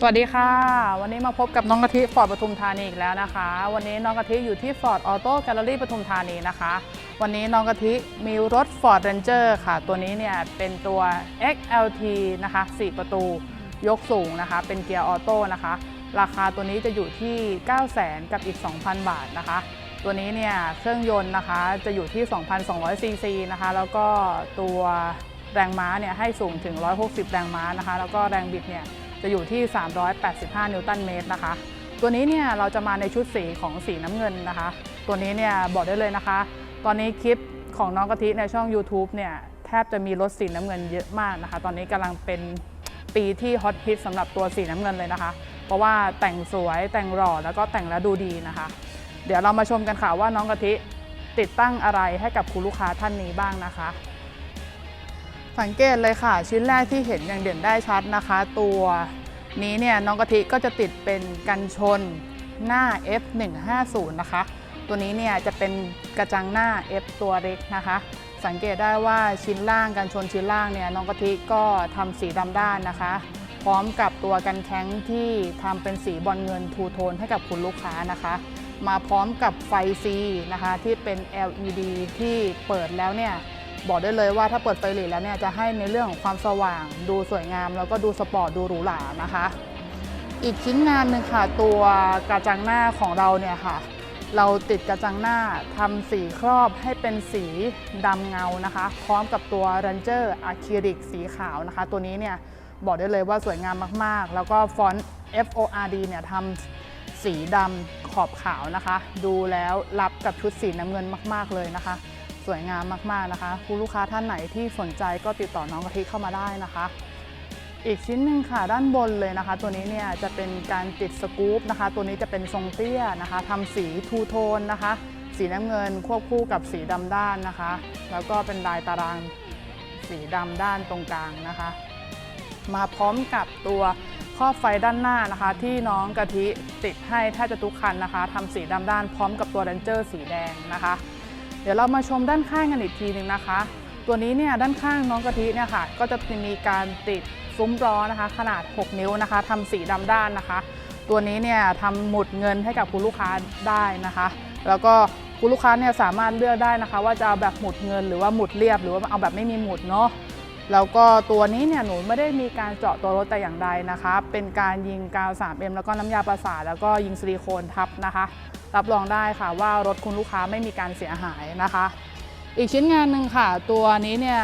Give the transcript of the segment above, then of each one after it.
สวัสดีค่ะ วันนี้มาพบกับน้องกะทิฟอร์ดปทุมธานีอีกแล้วนะคะ วันนี้น้องกะทิอยู่ที่ Ford Auto Gallery ปทุมธานีนะคะ วันนี้น้องกะทิมีรถ Ford Ranger ค่ะ ตัวนี้เนี่ยเป็นตัว XLT นะคะ 4 ประตูยกสูงนะคะ เป็นเกียร์ออโต้นะคะ ราคาตัวนี้จะอยู่ที่ 9 0 0 0 0กับอีก 2,000 บาทนะคะ ตัวนี้เนี่ยเครื่องยนต์นะคะจะอยู่ที่ 2,200 ซีซีนะคะ แล้วก็ตัวแรงม้าเนี่ยให้สูงถึง 160 แรงม้านะคะ แล้วก็แรงบิดเนี่ย จะอยู่ที่ 385 นิวตันเมตรนะคะ ตัวนี้เนี่ยเราจะมาในชุดสีของสีน้ำเงินนะคะ ตัวนี้เนี่ยบอกได้เลยนะคะ ตอนนี้คลิปของน้องกะทิในช่อง YouTube เนี่ยแทบจะมีรถสีน้ำเงินเยอะมากนะคะ ตอนนี้กำลังเป็นปีที่ฮอตฮิตสำหรับตัวสีน้ำเงินเลยนะคะ เพราะว่าแต่งสวยแต่งหล่อแล้วก็แต่งแล้วดูดีนะคะ เดี๋ยวเรามาชมกันค่ะว่าน้องกะทิติดตั้งอะไรให้กับคุณลูกค้าท่านนี้บ้างนะคะ สังเกตเลยค่ะ ชิ้นแรกที่เห็นอย่างเด่นได้ชัดนะคะ ตัวนี้เนี่ยน้องกะทิก็จะติดเป็นกันชนหน้า F150 นะคะ ตัวนี้เนี่ยจะเป็นกระจังหน้า F ตัวเล็กนะคะ สังเกตได้ว่าชิ้นล่างกันชนชิ้นล่างเนี่ยน้องกะทิก็ทำสีดำด้านนะคะ พร้อมกับตัวกันแข้งที่ทำเป็นสีบอลเงินทูโทนให้กับคุณลูกค้านะคะ มาพร้อมกับไฟ C นะคะที่เป็น LED ที่เปิดแล้วเนี่ย บอกได้เลยว่าถ้าเปิดไฟหลีแล้วเนี่ยจะให้ในเรื่องของความสว่าง ดูสวยงาม แล้วก็ดูสปอร์ตดูหรูหรานะคะ อีกชิ้นงานหนึ่งค่ะตัวกระจังหน้าของเราเนี่ยค่ะ เราติดกระจังหน้าทำสีครอบให้เป็นสีดำเงานะคะ พร้อมกับตัว Ranger Acrylic สีขาวนะคะ ตัวนี้เนี่ยบอกได้เลยว่าสวยงามมากๆ แล้วก็ฟอนต์ FORD เนี่ยทำสีดำขอบขาวนะคะ ดูแล้วรับกับชุดสีน้ำเงินมาก ๆเลยนะคะ สวยงามมากๆนะคะคุณลูกค้าท่านไหนที่สนใจก็ติดต่อน้องกะทิเข้ามาได้นะคะ อีกชิ้นหนึ่งค่ะด้านบนเลยนะคะ ตัวนี้เนี่ยจะเป็นการติดสกู๊ปนะคะ ตัวนี้จะเป็นทรงเตี้ยนะคะทำสีทูโทนนะคะ สีน้ำเงินควบคู่กับสีดำด้านนะคะ แล้วก็เป็นลายตารางสีดำด้านตรงกลางนะคะ มาพร้อมกับตัวครอบไฟด้านหน้านะคะ ที่น้องกะทิติดให้แทบจะทุกคันนะคะทำสีดำด้านพร้อมกับตัวเรนเจอร์สีแดงนะคะ เดี๋ยวเรามาชมด้านข้างกันอีกทีหนึ่งนะคะ ตัวนี้เนี่ยด้านข้างน้องกะทิเนี่ยค่ะ ก็จะมีการติดซุ้มล้อนะคะ ขนาด 6 นิ้วนะคะทำสีดำด้านนะคะ ตัวนี้เนี่ยทำหมุดเงินให้กับคุณลูกค้าได้นะคะ แล้วก็คุณลูกค้าเนี่ยสามารถเลือกได้นะคะ ว่าจะเอาแบบหมุดเงินหรือว่าหมุดเรียบ หรือว่าเอาแบบไม่มีหมุดเนาะแล้วก็ตัวนี้เนี่ยหนูไม่ได้มีการเจาะตัวรถแต่อย่างใดนะคะ เป็นการยิงกาว 3M แล้วก็น้ำยาประสาทแล้วก็ยิงซิลิโคนทับนะคะ รับรองได้ค่ะว่ารถคุณลูกค้าไม่มีการเสียหายนะคะ อีกชิ้นงานหนึ่งค่ะ ตัวนี้เนี่ย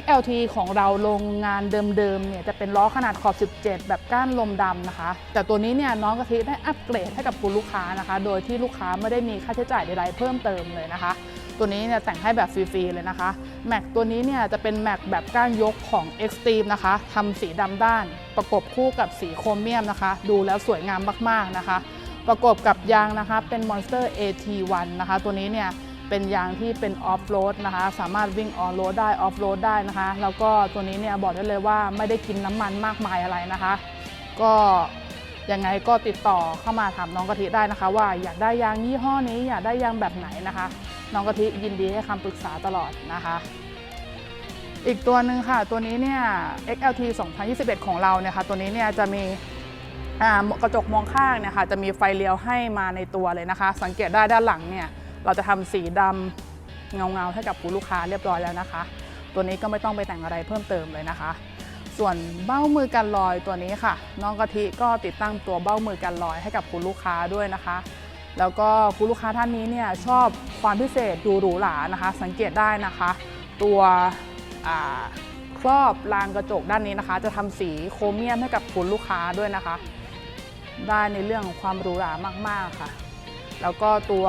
XLT ของเราโรงงานเดิมๆเนี่ยจะเป็นล้อขนาดขอบ 17 แบบก้านลมดำนะคะ แต่ตัวนี้เนี่ยน้องกะทิได้อัปเกรดให้กับคุณลูกค้านะคะ โดยที่ลูกค้าไม่ได้มีค่าใช้จ่ายใดๆเพิ่มเติมเลยนะคะ ตัวนี้เนี่ยแต่งให้แบบฟรีๆเลยนะคะแม็กตัวนี้เนี่ยจะเป็นแม็กแบบก้านยกของ Extreme นะคะทำสีดำด้านประกบคู่กับสีโครเมียมนะคะ ดูแล้วสวยงามมากๆนะคะ ประกบกับยางนะคะเป็น Monster AT1 นะคะตัวนี้เนี่ยเป็นยางที่เป็นออฟโรดนะคะ สามารถวิ่งออนโรดได้ออฟโรดได้นะคะ แล้วก็ตัวนี้เนี่ยบอกได้เลยว่าไม่ได้กินน้ำมันมากมายอะไรนะคะ ก็ยังไงก็ติดต่อเข้ามาถามน้องกะทิได้นะคะ ว่าอยากได้ยางยี่ห้อนี้อยากได้ยางแบบไหนนะคะ น้องกะทิยินดีให้คำปรึกษาตลอดนะคะ อีกตัวหนึ่งค่ะตัวนี้เนี่ย XLT 2021 ของเราเนี่ยค่ะตัวนี้เนี่ยจะมี กระจกมองข้างเนี่ยค่ะจะมีไฟเลี้ยวให้มาในตัวเลยนะคะ สังเกตได้ด้านหลังเนี่ยเราจะทำสีดำเงาๆให้กับผู้ลูกค้าเรียบร้อยแล้วนะคะ ตัวนี้ก็ไม่ต้องไปแต่งอะไรเพิ่มเติมเลยนะคะ ส่วนเบ้ามือกันรอยตัวนี้ค่ะ น้องกะทิก็ติดตั้งตัวเบ้ามือกันรอยให้กับคุณลูกค้าด้วยนะคะ แล้วก็คุณลูกค้าท่านนี้เนี่ยชอบความพิเศษดูหรูหรานะคะ สังเกตได้นะคะ ตัวครอบรางกระจกด้านนี้นะคะ จะทำสีโครเมียมให้กับคุณลูกค้าด้วยนะคะ ได้ในเรื่องของความหรูหรามากๆค่ะ แล้วก็ตัว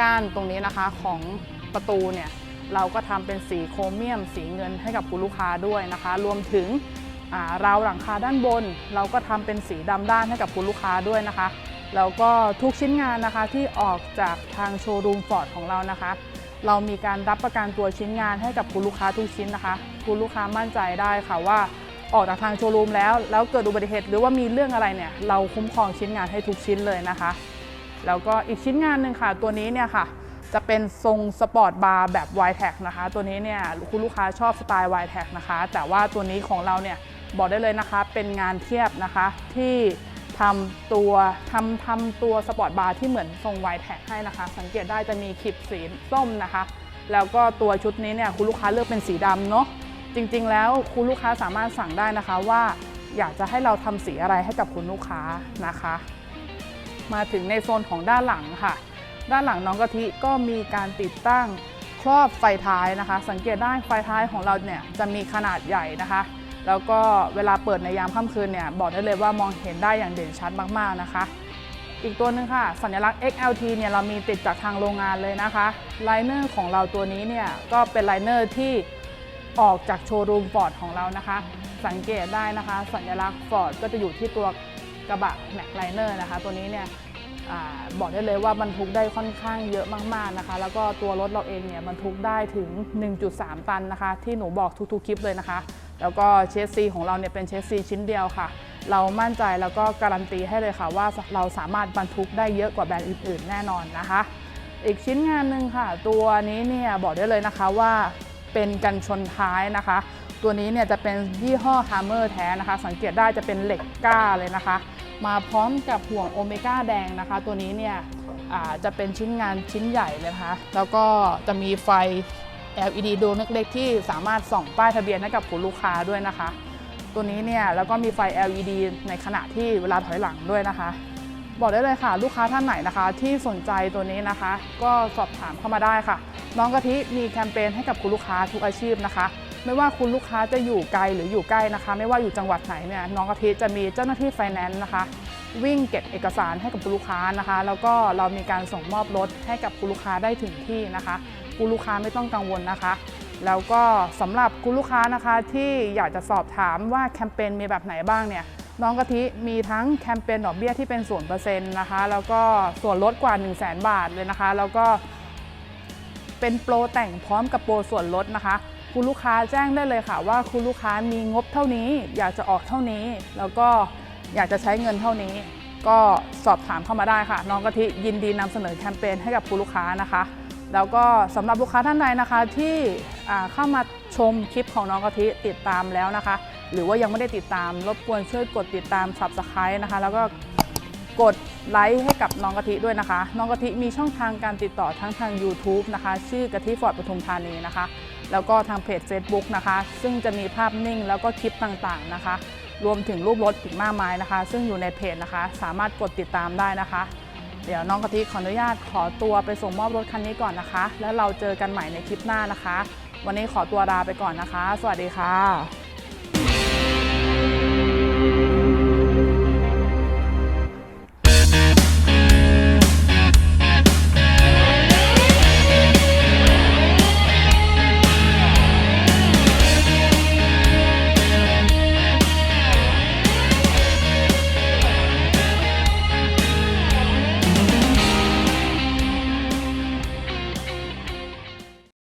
ก้านตรงนี้นะคะของประตูเนี่ยเราก็ทำเป็นสีโครเมียม สีเงินให้กับคุณลูกค้าด้วยนะคะ รวมถึงราวหลังคาด้านบน เราก็ทำเป็นสีดำด้านให้กับคุณลูกค้าด้วยนะคะ แล้วก็ทุกชิ้นงานนะคะที่ออกจากทางโชว์รูมฟอร์ดของเรานะคะ เรามีการรับประกันตัวชิ้นงานให้กับคุณลูกค้าทุกชิ้นนะคะ คุณลูกค้ามั่นใจได้ค่ะว่า ออกจากทางโชว์รูมแล้ว แล้วเกิดอุบัติเหตุหรือว่ามีเรื่องอะไรเนี่ยเราคุ้มครองชิ้นงานให้ทุกชิ้นเลยนะคะ แล้วก็อีกชิ้นงานหนึ่งค่ะ ตัวนี้เนี่ยค่ะจะเป็นทรงสปอร์ตบาร์แบบ y t e c นะคะ ตัวนี้เนี่ยคุณลูกค้าชอบสไตล์ y t e c นะคะ แต่ว่าตัวนี้ของเราเนี่ยบอกได้เลยนะคะเป็นงานเทียบนะคะที่ทำตัวทำทำตัวสปอร์ตบาร์ที่เหมือนทรงไวแท็กให้นะคะ สังเกตได้จะมีขีดสีส้มนะคะ แล้วก็ตัวชุดนี้เนี่ยคุณลูกค้าเลือกเป็นสีดำเนาะ จริงๆ แล้วคุณลูกค้าสามารถสั่งได้นะคะว่าอยากจะให้เราทำสีอะไรให้กับคุณลูกค้านะคะ มาถึงในโซนของด้านหลังค่ะ ด้านหลังน้องกะทิก็มีการติดตั้งครอบไฟท้ายนะคะ สังเกตได้ไฟท้ายของเราเนี่ยจะมีขนาดใหญ่นะคะ แล้วก็เวลาเปิดในยามค่ำคืนเนี่ยบอกได้เลยว่ามองเห็นได้อย่างเด่นชัดมากๆนะคะ อีกตัวหนึงค่ะ สัญลักษณ์ XLT เนี่ยเรามีติดจากทางโรงงานเลยนะคะไลเนอร์ของเราตัวนี้เนี่ยก็เป็นไลเนอร์ที่ ออกจากโชว์รูมฟอร์ดของเรานะคะ สังเกตได้นะคะ สัญลักษณ์ฟอร์ดก็จะอยู่ที่ตัวกระบะแม็กไลเนอร์นะคะ ตัวนี้เนี่ยอบอกได้เลยว่าบรรทุกได้ค่อนข้างเยอะมากๆนะคะ แล้วก็ตัวรถเราเองเนี่ยบรรทุกได้ถึง 1.3 ตันนะคะ ที่หนูบอกทุกๆคลิปเลยนะคะ แล้วก็เชสซีของเราเนี่ยเป็นเชสซีชิ้นเดียวค่ะ เรามั่นใจแล้วก็การันตีให้เลยค่ะว่าเราสามารถบรรทุกได้เยอะกว่าแบรนด์อื่นๆ แน่นอนนะคะ อีกชิ้นงานหนึ่งค่ะ ตัวนี้เนี่ยบอกได้เลยนะคะว่า เป็นกันชนท้ายนะคะ ตัวนี้เนี่ยจะเป็นยี่ห้อ Hammer แท้นะคะ สังเกตได้จะเป็นเหล็กก้าเลยนะคะ มาพร้อมกับห่วงโอเมก้าแดงนะคะ ตัวนี้เนี่ยจะเป็นชิ้นงานชิ้นใหญ่เลยนะคะ แล้วก็จะมีไฟ LED ดวงเล็กๆที่สามารถส่องป้ายทะเบียนให้กับคุณลูกค้าด้วยนะคะ ตัวนี้เนี่ยแล้วก็มีไฟ LED ในขณะที่เวลาถอยหลังด้วยนะคะ บอกได้เลยค่ะ ลูกค้าท่านไหนนะคะ ที่สนใจตัวนี้นะคะ ก็สอบถามเข้ามาได้ค่ะ น้องกะทิมีแคมเปญให้กับคุณลูกค้าทุกอาชีพนะคะ ไม่ว่าคุณลูกค้าจะอยู่ไกลหรืออยู่ใกล้นะคะ ไม่ว่าอยู่จังหวัดไหนเนี่ยน้องกะทิจะมีเจ้าหน้าที่ไฟแนนซ์นะคะ วิ่งเก็บเอกสารให้กับคุณลูกค้านะคะ แล้วก็เรามีการส่งมอบรถให้กับคุณลูกค้าได้ถึงที่นะคะคุณลูกค้าไม่ต้องกังวลนะคะ แล้วก็สำหรับคุณลูกค้านะคะที่อยากจะสอบถามว่าแคมเปญมีแบบไหนบ้างเนี่ยน้องกะทิมีทั้งแคมเปญดอกเบี้ยที่เป็นศูนย์เปอร์เซ็นต์นะคะ แล้วก็ส่วนลดกว่า 1 0 0 0 0แบาทเลยนะคะ แล้วก็ เป็นโปรแต่งพร้อมกับโปรส่วนลดนะคะ คุณลูกค้าแจ้งได้เลยค่ะ ว่าคุณลูกค้ามีงบเท่านี้ อยากจะออกเท่านี้ แล้วก็อยากจะใช้เงินเท่านี้ ก็สอบถามเข้ามาได้ค่ะ น้องกะทิยินดีนำเสนอแคมเปญให้กับคุณลูกค้านะคะ แล้วก็สำหรับลูกค้าท่านใดนะคะที่เข้ามาชมคลิปของน้องกะทิติดตามแล้วนะคะ หรือว่ายังไม่ได้ติดตามรบกวนช่วยกดติดตาม Subscribe นะคะ แล้วก็ กดไลค์ให้กับน้องกะทิด้วยนะคะ น้องกะทิมีช่องทางการติดต่อทั้งทาง YouTube นะคะ ชื่อกะทิฟอร์ดปทุมธานีนะคะ แล้วก็ทางเพจ Facebook นะคะ ซึ่งจะมีภาพนิ่งแล้วก็คลิปต่างๆนะคะ รวมถึงรูปรถอีกมากมายนะคะ ซึ่งอยู่ในเพจนะคะ สามารถกดติดตามได้นะคะ เดี๋ยวน้องกะทิขออนุญาตขอตัวไปส่งมอบรถคันนี้ก่อนนะคะ แล้วเราเจอกันใหม่ในคลิปหน้านะคะ วันนี้ขอตัวลาไปก่อนนะคะ สวัสดีค่ะ